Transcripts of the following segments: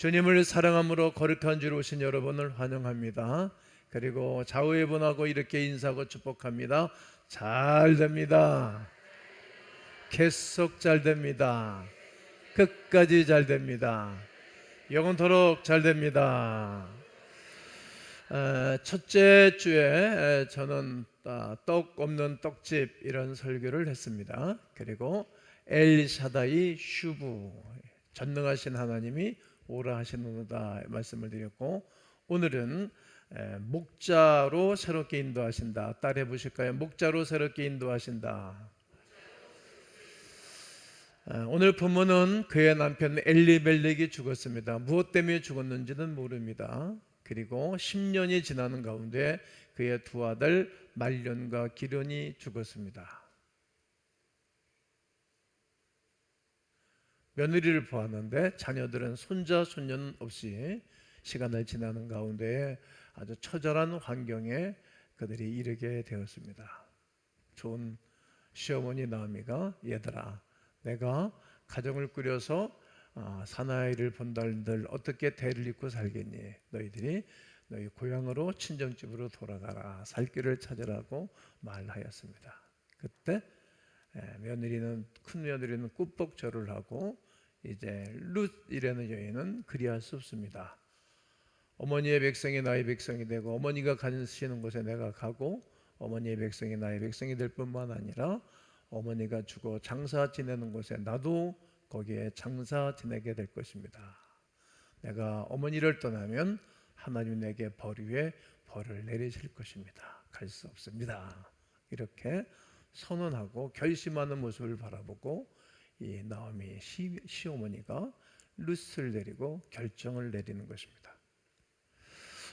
주님을 사랑함으로 거룩한 줄 오신 여러분을 환영합니다. 그리고 좌우에 분하고 이렇게 인사하고 축복합니다. 잘 됩니다. 계속 잘 됩니다. 끝까지 잘 됩니다. 영원토록 잘 됩니다. 에, 첫째 주에 에, 저는 아, 떡 없는 떡집 이런 설교를 했습니다. 그리고 엘샤다이 슈브 전능하신 하나님이 오라 하시는다 말씀을 드렸고 오늘은 에, 목자로 새롭게 인도하신다. 따라해 보실까요? 목자로 새롭게 인도하신다. 아, 오늘 본문은 그의 남편 엘리멜렉이 죽었습니다. 무엇 때문에 죽었는지는 모릅니다. 그리고 10년이 지나는 가운데 그의 두 아들 말련과 기련이 죽었습니다. 며느리를 보았는데 자녀들은 손자 손녀는 없이 시간을 지나는 가운데 아주 처절한 환경에 그들이 이르게 되었습니다. 좋은 시어머니 나오미가 얘들아 내가 가정을 꾸려서 아, 사나이를 본다들 어떻게 대를 입고 살겠니? 너희들이 너희 고향으로 친정집으로 돌아가라 살 길을 찾으라고 말하였습니다. 그때 에, 며느리는 큰 며느리는 꾹뻑절을 하고 이제 룻이라는 여인은 그리할 수 없습니다. 어머니의 백성이 나의 백성이 되고 어머니가 가시는 곳에 내가 가고 어머니의 백성이 나의 백성이 될 뿐만 아니라 어머니가 죽어 장사 지내는 곳에 나도 거기에 장사 지내게 될 것입니다. 내가 어머니를 떠나면 하나님 내게 벌 위에 벌을 내리실 것입니다. 갈 수 없습니다. 이렇게 선언하고 결심하는 모습을 바라보고 이 나오미 시, 시어머니가 루스를 내리고 결정을 내리는 것입니다.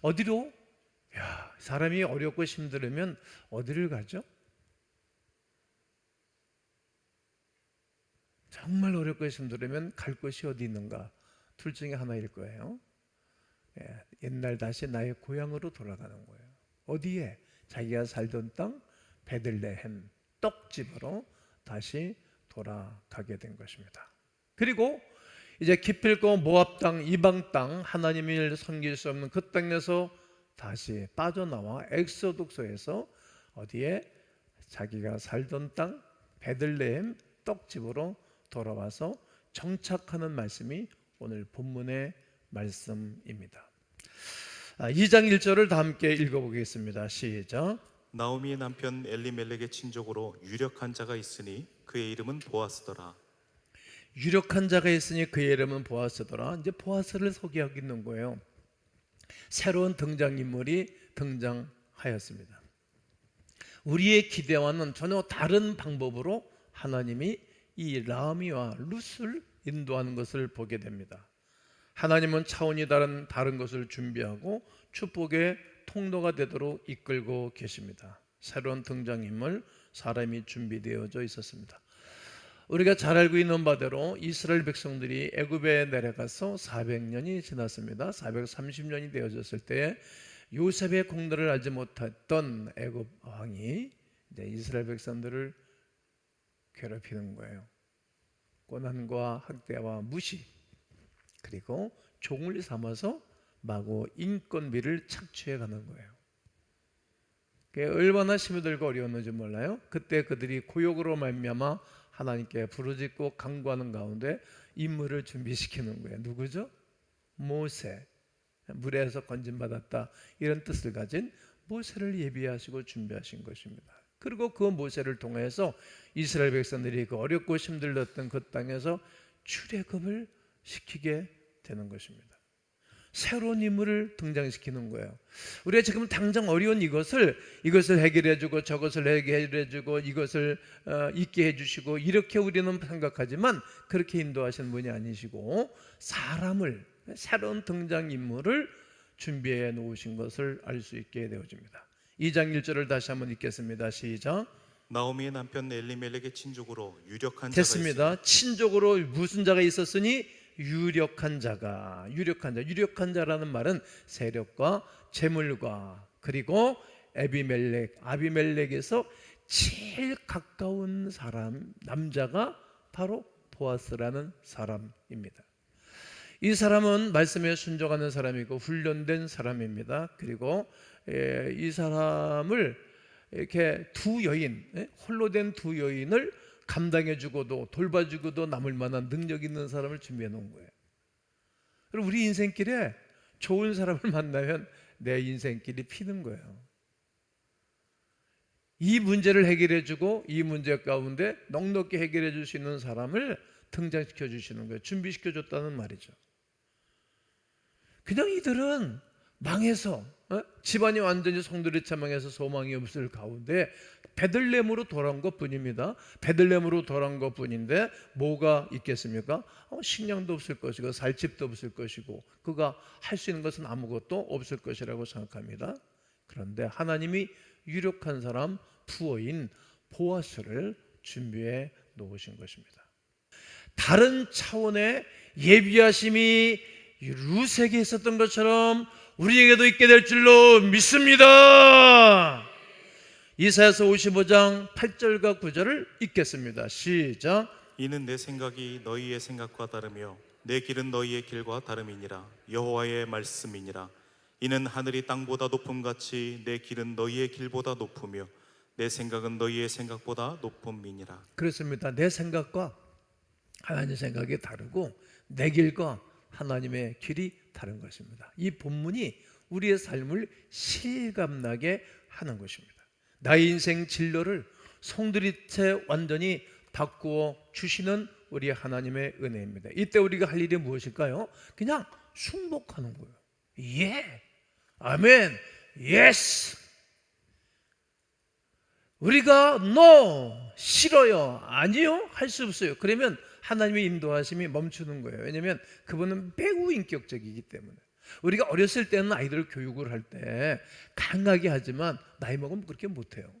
어디로? 야, 사람이 어렵고 힘들으면 어디를 가죠? 정말 어렵고 힘들으면 갈 곳이 어디 있는가? 둘 중에 하나일 거예요. 예, 옛날 다시 나의 고향으로 돌아가는 거예요. 어디에? 자기가 살던 땅 베들레헴 떡집으로 다시 돌아가게 된 것입니다. 그리고 이제 기필고 모압 땅 이방 땅 하나님을 섬길 수 없는 그 땅에서 다시 빠져나와 엑소독서에서 어디에 자기가 살던 땅 베들레헴 떡집으로 돌아와서 정착하는 말씀이 오늘 본문의 말씀입니다. 2장 1절을 다 함께 읽어보겠습니다. 시작. 나오미의 남편 엘리멜렉의 친족으로 유력한 자가 있으니 그의 이름은 보아스더라. 유력한 자가 있으니 그의 이름은 보아스더라. 이제 보아스를 소개하고 있는 거예요. 새로운 등장 인물이 등장하였습니다. 우리의 기대와는 전혀 다른 방법으로 하나님이 이 라미와 룻을 인도하는 것을 보게 됩니다. 하나님은 차원이 다른 다른 것을 준비하고 축복의 통로가 되도록 이끌고 계십니다. 새로운 등장인물 사람이 준비되어져 있었습니다. 우리가 잘 알고 있는 바대로 이스라엘 백성들이 애굽에 내려가서 400년이 지났습니다. 430년이 되어졌을 때 요셉의 공로를 알지 못했던 애굽 왕이 이제 이스라엘 백성들을 괴롭히는 거예요. 고난과 학대와 무시 그리고 종을 삼아서 마구 인건비를 착취해 가는 거예요. 그게 얼마나 힘들고 어려웠는지 몰라요. 그때 그들이 고욕으로 말미암아 하나님께 부르짖고 강구하는 가운데 인물을 준비시키는 거예요. 누구죠? 모세. 물에서 건진받았다 이런 뜻을 가진 모세를 예비하시고 준비하신 것입니다. 그리고 그 모세를 통해서 이스라엘 백성들이 그 어렵고 힘들었던 그 땅에서 출애굽을 시키게 되는 것입니다. 새로운 인물을 등장시키는 거예요. 우리가 지금 당장 어려운 이것을 이것을 해결해주고 저것을 해결해주고 이것을 어, 있게 해주시고 이렇게 우리는 생각하지만 그렇게 인도하시는 분이 아니시고 사람을 새로운 등장 인물을 준비해 놓으신 것을 알 수 있게 되어집니다. 2장 1절을 다시 한번 읽겠습니다. 시작. 나오미의 남편 엘리멜렉의 친족으로 유력한 됐습니다. 친족으로 무슨 자가 있었으니 유력한 자가 유력한 자 유력한 자라는 말은 세력과 재물과 그리고 에비멜렉 아비멜렉에서 제일 가까운 사람 남자가 바로 보아스라는 사람입니다. 이 사람은 말씀에 순종하는 사람이고 훈련된 사람입니다. 그리고 예, 이 사람을 이렇게 두 여인, 예, 홀로 된 두 여인을 감당해 주고도 돌봐주고도 남을 만한 능력 있는 사람을 준비해 놓은 거예요. 그리고 우리 인생길에 좋은 사람을 만나면 내 인생길이 피는 거예요. 이 문제를 해결해 주고 이 문제 가운데 넉넉히 해결해 줄 수 있는 사람을 등장시켜 주시는 거예요. 준비시켜 줬다는 말이죠. 그냥 이들은 망해서 어? 집안이 완전히 성들이 망해서 소망이 없을 가운데 베들렘으로 돌아온 것뿐입니다. 베들렘으로 돌아온 것뿐인데 뭐가 있겠습니까? 어, 식량도 없을 것이고 살 집도 없을 것이고 그가 할 수 있는 것은 아무것도 없을 것이라고 생각합니다. 그런데 하나님이 유력한 사람 부어인 보아스를 준비해 놓으신 것입니다. 다른 차원의 예비하심이 루세에게 있었던 것처럼 우리에게도 있게 될 줄로 믿습니다. 이사야서 55장 8절과 9절을 읽겠습니다. 시작. 이는 내 생각이 너희의 생각과 다르며 내 길은 너희의 길과 다름이니라 여호와의 말씀이니라 이는 하늘이 땅보다 높음 같이 내 길은 너희의 길보다 높으며 내 생각은 너희의 생각보다 높음이니라 그렇습니다. 내 생각과 하나님 생각이 다르고 내 길과 하나님의 길이 다른 것입니다. 이 본문이 우리의 삶을 실감나게 하는 것입니다. 나의 인생 진로를 송두리째 완전히 바꾸어 주시는 우리 하나님의 은혜입니다. 이때 우리가 할 일이 무엇일까요? 그냥 순복하는 거예요. 예. 아멘. 예스. 우리가 no 싫어요. 아니요. 할 수 없어요. 그러면 하나님의 인도하심이 멈추는 거예요. 왜냐하면 그분은 매우 인격적이기 때문에. 우리가 어렸을 때는 아이들을 교육을 할 때 강하게 하지만 나이 먹으면 그렇게 못해요.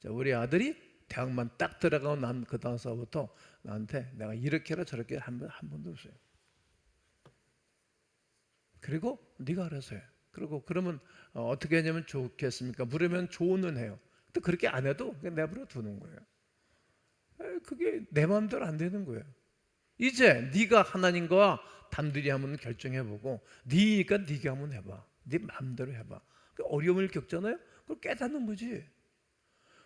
자, 우리 아들이 대학만 딱 들어가고 난 그 다음서부터 나한테 내가 이렇게 해라 저렇게 한, 번, 한 번도 없어요. 그리고 네가 알아서 해. 그리고 그러면 어, 어떻게 하냐면 좋겠습니까? 물으면 조언은 해요. 또 그렇게 안 해도 내버려 두는 거예요. 에, 그게 내 마음대로 안 되는 거예요. 이제 네가 하나님과 단둘이 한번 결정해보고 네가 네가 한번 해봐. 네 마음대로 해봐. 그 어려움을 겪잖아요. 그걸 깨닫는 거지.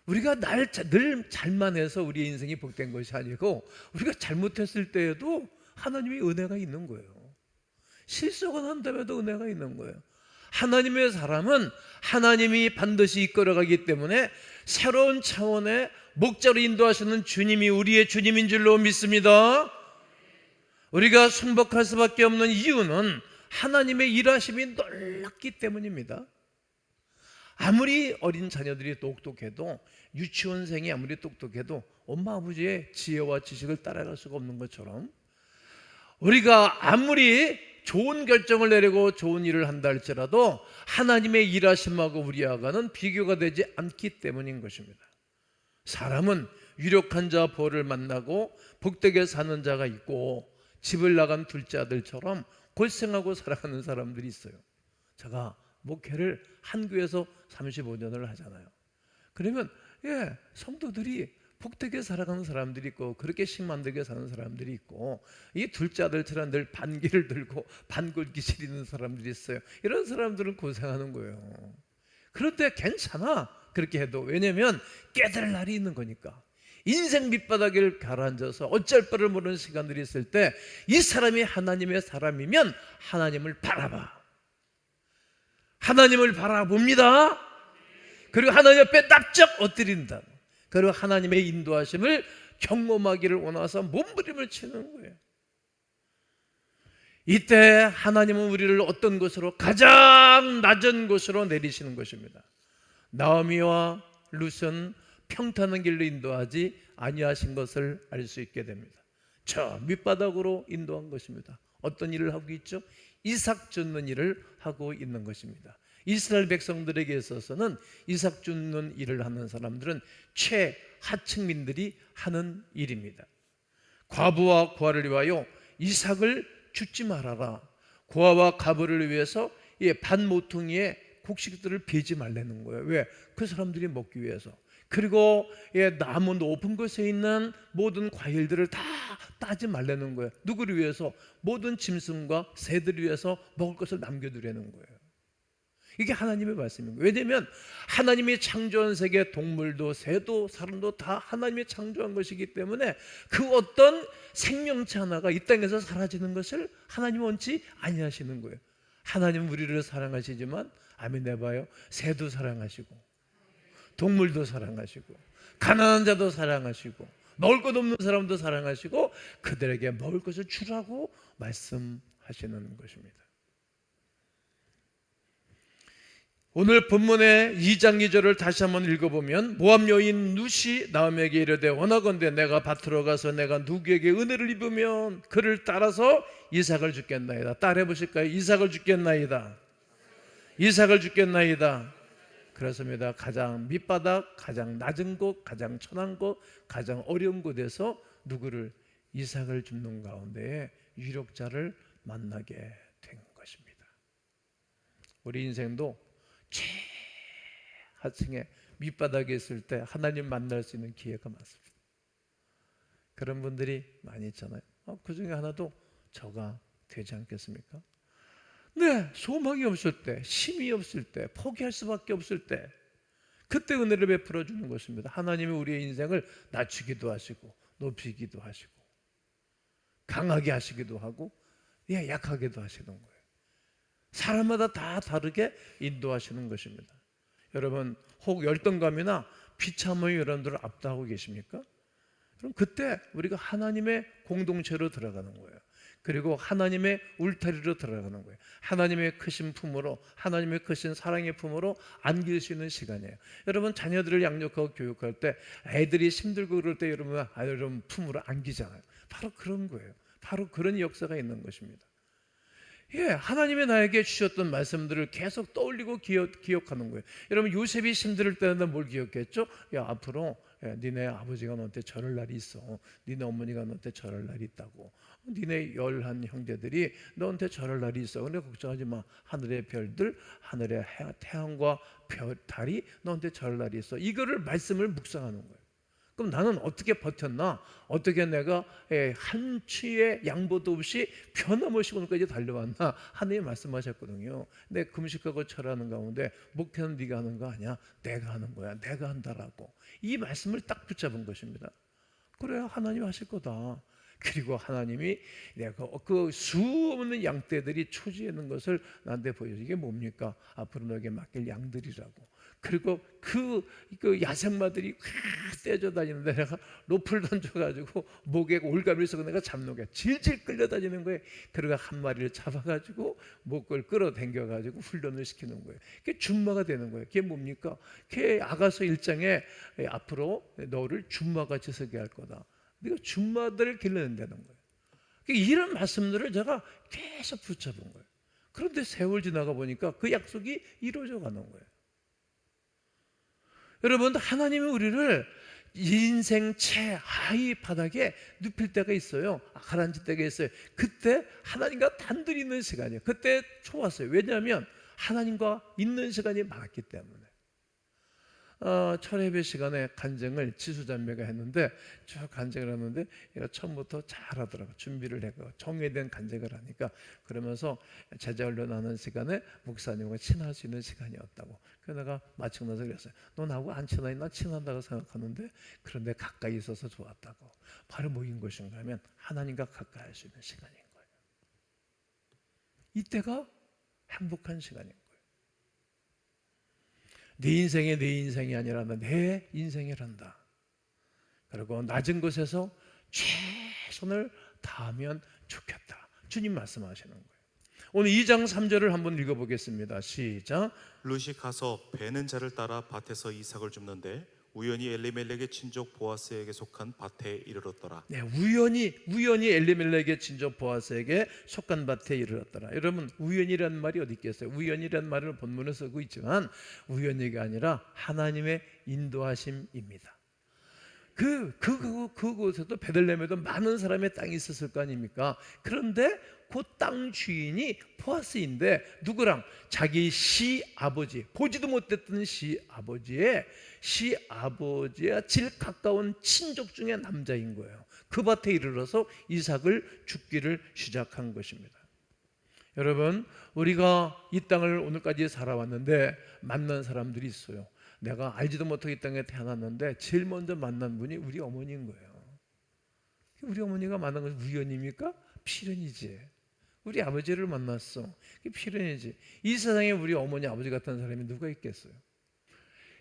우리가 날 늘 잘만 해서 우리의 인생이 복된 것이 아니고 우리가 잘못했을 때에도 하나님의 은혜가 있는 거예요. 실수가 난다며도 은혜가 있는 거예요. 하나님의 사람은 하나님이 반드시 이끌어가기 때문에 새로운 차원의 목자로 인도하시는 주님이 우리의 주님인 줄로 믿습니다. 우리가 순복할 수밖에 없는 이유는 하나님의 일하심이 놀랍기 때문입니다. 아무리 어린 자녀들이 똑똑해도 유치원생이 아무리 똑똑해도 엄마 아버지의 지혜와 지식을 따라갈 수가 없는 것처럼 우리가 아무리 좋은 결정을 내리고 좋은 일을 한다 할지라도 하나님의 일하심하고 우리하고는 비교가 되지 않기 때문인 것입니다. 사람은 유력한 자 보를 만나고 복되게 사는 자가 있고 집을 나간 둘째 아들처럼 골생하고 살아가는 사람들이 있어요. 제가 목회를 한 교회에서 35년을 하잖아요. 그러면 예, 성도들이 복되게 살아가는 사람들이 있고 그렇게 식만들게 사는 사람들이 있고 이 둘째 아들처럼 늘 반기를 들고 반골기 시리는 사람들이 있어요. 이런 사람들은 고생하는 거예요. 그런데 괜찮아 그렇게 해도 왜냐하면 깨달을 날이 있는 거니까. 인생 밑바닥을 가라앉아서 어쩔 바를 모르는 시간들이 있을 때 이 사람이 하나님의 사람이면 하나님을 바라봐. 하나님을 바라봅니다. 그리고 하나님 옆에 납작 엎드린다. 그리고 하나님의 인도하심을 경험하기를 원해서 몸부림을 치는 거예요. 이때 하나님은 우리를 어떤 곳으로 가장 낮은 곳으로 내리시는 것입니다. 나오미와 룻은 평탄한 길로 인도하지 아니하신 것을 알 수 있게 됩니다. 저 밑바닥으로 인도한 것입니다. 어떤 일을 하고 있죠? 이삭 줍는 일을 하고 있는 것입니다. 이스라엘 백성들에게 있어서는 이삭 줍는 일을 하는 사람들은 최하층민들이 하는 일입니다. 과부와 고아를 위하여 이삭을 죽지 말아라. 고아와 가부를 위해서 이 반모퉁이의 곡식들을 베지 말라는 거예요. 왜? 그 사람들이 먹기 위해서. 그리고 예, 나무 높은 곳에 있는 모든 과일들을 다 따지 말라는 거예요. 누구를 위해서? 모든 짐승과 새들을 위해서 먹을 것을 남겨두려는 거예요. 이게 하나님의 말씀인 거예요. 왜냐하면 하나님이 창조한 세계 동물도 새도 사람도 다 하나님이 창조한 것이기 때문에 그 어떤 생명체 하나가 이 땅에서 사라지는 것을 하나님 원치 아니하시는 거예요. 하나님 우리를 사랑하시지만 아멘 내봐요. 새도 사랑하시고 동물도 사랑하시고 가난한 자도 사랑하시고 먹을 것 없는 사람도 사랑하시고 그들에게 먹을 것을 주라고 말씀하시는 것입니다. 오늘 본문의 2장 2절을 다시 한번 읽어보면 모함 여인 누시 나음에게 이르되 원하건대 내가 밭으로 가서 내가 누구에게 은혜를 입으면 그를 따라서 이삭을 주겠나이다. 따라 해 보실까요? 이삭을 주겠나이다. 이삭을 주겠나이다. 그렇습니다. 가장 밑바닥, 가장 낮은 곳, 가장 천한 곳, 가장 어려운 곳에서 누구를 이삭을 줍는 가운데 유력자를 만나게 된 것입니다. 우리 인생도 최 하층에 밑바닥에 있을 때 하나님 만날 수 있는 기회가 많습니다. 그런 분들이 많이 있잖아요. 어, 그 중에 하나도 저가 되지 않겠습니까? 네, 소망이 없을 때, 힘이 없을 때, 포기할 수밖에 없을 때, 그때 은혜를 베풀어 주는 것입니다. 하나님이 우리의 인생을 낮추기도 하시고, 높이기도 하시고, 강하게 하시기도 하고, 예, 약하게도 하시는 거예요. 사람마다 다 다르게 인도하시는 것입니다. 여러분, 혹 열등감이나 비참함이 여러분들을 압도하고 계십니까? 그럼 그때 우리가 하나님의 공동체로 들어가는 거예요. 그리고 하나님의 울타리로 들어가는 거예요. 하나님의 크신 품으로, 하나님의 크신 사랑의 품으로 안길 수 있는 시간이에요. 여러분 자녀들을 양육하고 교육할 때 애들이 힘들고 그럴 때 여러분 아 여러분 품으로 안기잖아요. 바로 그런 거예요. 바로 그런 역사가 있는 것입니다. 예, 하나님이 나에게 주셨던 말씀들을 계속 떠올리고 기억, 기억 하는 거예요. 여러분 요셉이 힘들 때는 뭘 기억했죠? 야 앞으로 예, 니네 아버지가 너한테 저럴 날이 있어. 니네 어머니가 너한테 저럴 날이 있다고. 니네 열한 형제들이 너한테 저럴 날이 있어. 근데 걱정하지 마. 하늘의 별들, 하늘의 해- 태양과 별, 달이 너한테 저럴 날이 있어. 이거를 말씀을 묵상하는 거예요. 그럼 나는 어떻게 버텼나? 어떻게 내가 예, 한치의 양보도 없이 변함없이 오늘까지 달려왔나? 하나님 말씀하셨거든요. 내 금식하고 철하는 가운데 목회는 네가 하는 거 아니야? 내가 하는 거야. 내가 한다라고. 이 말씀을 딱 붙잡은 것입니다. 그래야 하나님 하실 거다. 그리고 하나님이 내가 그 수없는 양떼들이 초지에 있는 것을 나한테 보여줘. 이게 뭡니까? 앞으로 너에게 맡길 양들이라고. 그리고 그, 그 야생마들이 확 떼져 다니는데 내가 로프를 던져가지고 목에 올가미를 쓰고 내가 잡는 거야. 질질 끌려다니는 거예요. 그리고 한 마리를 잡아가지고 목을 끌어당겨가지고 훈련을 시키는 거예요. 그게 준마가 되는 거예요. 그게 뭡니까? 그게 아가서 일장에 앞으로 너를 준마같이 서게 할 거다. 네가 준마들을 길러낸다는 거예요. 그러니까 이런 말씀들을 제가 계속 붙잡은 거예요. 그런데 세월 지나가 보니까 그 약속이 이루어져 가는 거예요. 여러분 하나님이 우리를 인생 최하위 바닥에 눕힐 때가 있어요. 가라앉을 때가 있어요. 그때 하나님과 단둘이 있는 시간이에요. 그때 좋았어요. 왜냐하면 하나님과 있는 시간이 많았기 때문에. 어, 철회배 시간에 간증을 지수자매가 했는데 쭉 간증을 하는데 얘가 처음부터 잘하더라고. 준비를 해가 정회된 간증을 하니까 그러면서 제자 훈련하는 시간에 목사님과 친할 수 있는 시간이었다고. 그래서 내가 마치고 나서 그랬어요 너 나하고 안 친하니? 나 친하다고 생각하는데 그런데 가까이 있어서 좋았다고. 바로 뭐인 것인가 하면 하나님과 가까이 할 수 있는 시간인 거예요. 이때가 행복한 시간인 거예요 네 인생이 내 인생이 아니라 내 인생이란다. 그리고 낮은 곳에서 최선을 다하면 좋겠다. 주님 말씀하시는 거예요. 오늘 2장 3절을 한번 읽어보겠습니다. 시작. 룻이 가서 베는 자를 따라 밭에서 이삭을 줍는데 우연히 엘리멜렉의 친족 보아스에게 속한 밭에 이르렀더라. 네, 우연히 우연히 엘리멜렉의 친족 보아스에게 속한 밭에 이르렀더라. 여러분 우연이라는 말이 어디 있겠어요? 우연이라는 말을 본문에 쓰고 있지만 우연이가 아니라 하나님의 인도하심입니다. 그, 그, 그, 그곳에도 베들레헴에도 많은 사람의 땅이 있었을 거 아닙니까? 그런데 그땅 주인이 보아스인데 누구랑 자기 시 아버지 보지도 못했던 시 아버지의 시 아버지와 질 가까운 친족 중의 남자인 거예요. 그 밭에 이르러서 이삭을 죽기를 시작한 것입니다. 여러분, 우리가 이 땅을 오늘까지 살아왔는데 만난 사람들이 있어요. 내가 알지도 못하고 이 땅에 태어났는데 제일 먼저 만난 분이 우리 어머니인 거예요. 우리 어머니가 만난 것이 우연입니까? 필연이지. 우리 아버지를 만났어. 그게 필연이지. 이 세상에 우리 어머니 아버지 같은 사람이 누가 있겠어요?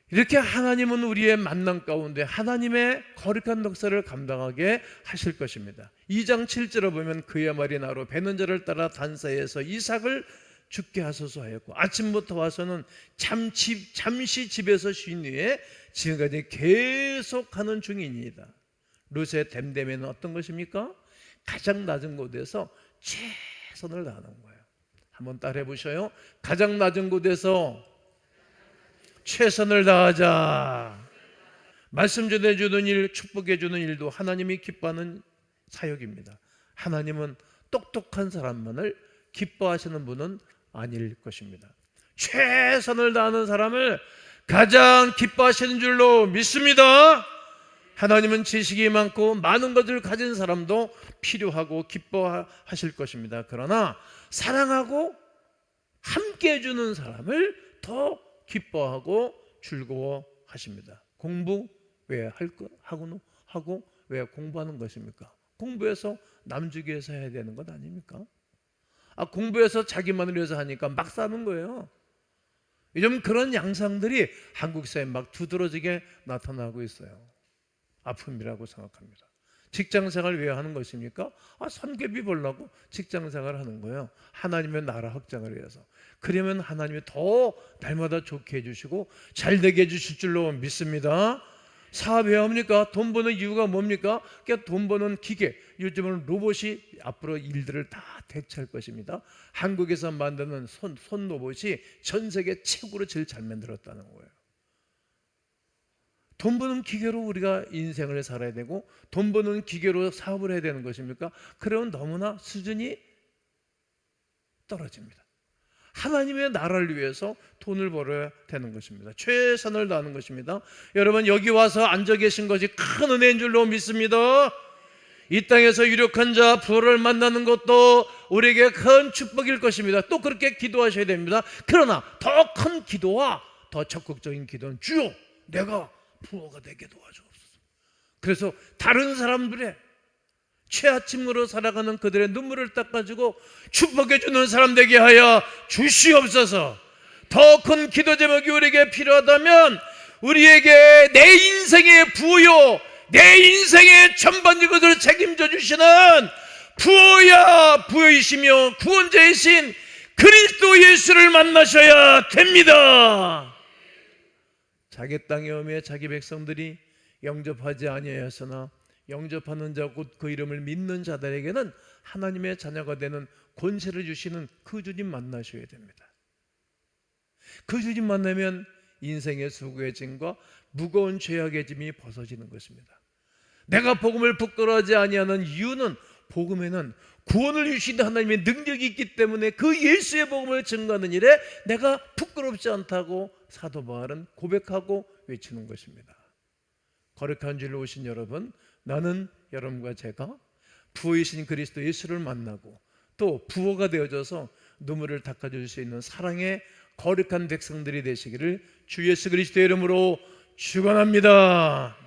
이렇게 하나님은 우리의 만남 가운데 하나님의 거룩한 역사를 감당하게 하실 것입니다. 2장 7절에 보면 그의 말이 나로 배는 자를 따라 단사에서 이삭을 죽게 하소서 하였고 아침부터 와서는 잠시, 잠시 집에서 쉰 후에 지금까지 계속하는 중이니이다. 룻의 댐댐에는 어떤 것입니까? 가장 낮은 곳에서 최 선을 다하는 거예요. 한번 따라해 보셔요. 가장 낮은 곳에서 최선을 다하자. 말씀 전해주는 일, 축복해주는 일도 하나님이 기뻐하는 사역입니다. 하나님은 똑똑한 사람만을 기뻐하시는 분은 아닐 것입니다. 최선을 다하는 사람을 가장 기뻐하시는 줄로 믿습니다. 하나님은 지식이 많고 많은 것을 가진 사람도 필요하고 기뻐하실 것입니다. 그러나 사랑하고 함께 해주는 사람을 더 기뻐하고 즐거워하십니다. 공부 왜 할 거 하고 하고 왜 공부하는 것입니까? 공부해서 남주기 위해서 해야 되는 것 아닙니까? 아 공부해서 자기만을 위해서 하니까 막 사는 거예요. 요즘 그런 양상들이 한국 사회에 막 두드러지게 나타나고 있어요. 아픔이라고 생각합니다. 직장 생활 왜 하는 것입니까? 아, 선계비 벌라고 직장 생활 하는 거예요. 하나님의 나라 확장을 위해서. 그러면 하나님이 더 날마다 좋게 해주시고 잘 되게 해주실 줄로 믿습니다. 사업 왜 합니까? 돈 버는 이유가 뭡니까? 그러니까 돈 버는 기계. 요즘은 로봇이 앞으로 일들을 다 대체할 것입니다. 한국에서 만드는 손, 손 로봇이 전 세계 최고로 제일 잘 만들었다는 거예요. 돈 버는 기계로 우리가 인생을 살아야 되고 돈 버는 기계로 사업을 해야 되는 것입니까? 그러면 너무나 수준이 떨어집니다. 하나님의 나라를 위해서 돈을 벌어야 되는 것입니다. 최선을 다하는 것입니다. 여러분 여기 와서 앉아 계신 것이 큰 은혜인 줄로 믿습니다. 이 땅에서 유력한 자 부를 만나는 것도 우리에게 큰 축복일 것입니다. 또 그렇게 기도하셔야 됩니다. 그러나 더 큰 기도와 더 적극적인 기도는 주요 내가 부호가 되게 도와주옵소서. 그래서 다른 사람들의 최아침으로 살아가는 그들의 눈물을 닦아주고 축복해 주는 사람 되게 하여 주시옵소서. 더 큰 기도 제목이 우리에게 필요하다면 우리에게 내 인생의 부요, 내 인생의 전반적인 것을 책임져 주시는 부어야 부여이시며 구원자이신 그리스도 예수를 만나셔야 됩니다. 자기 땅에 오며 자기 백성들이 영접하지 아니하였으나 영접하는 자 곧 그 이름을 믿는 자들에게는 하나님의 자녀가 되는 권세를 주시는 그 주님 만나셔야 됩니다. 그 주님 만나면 인생의 수고의 짐과 무거운 죄악의 짐이 벗어지는 것입니다. 내가 복음을 부끄러워하지 아니하는 이유는 복음에는 구원을 주시는 하나님의 능력이 있기 때문에 그 예수의 복음을 증거하는 일에 내가 부끄럽지 않다고 사도 바울은 고백하고 외치는 것입니다. 거룩한 줄로 오신 여러분, 나는 여러분과 제가 부이신 그리스도 예수를 만나고 또 부호가 되어져서 눈물을 닦아줄 수 있는 사랑의 거룩한 백성들이 되시기를 주 예수 그리스도의 이름으로 축원합니다.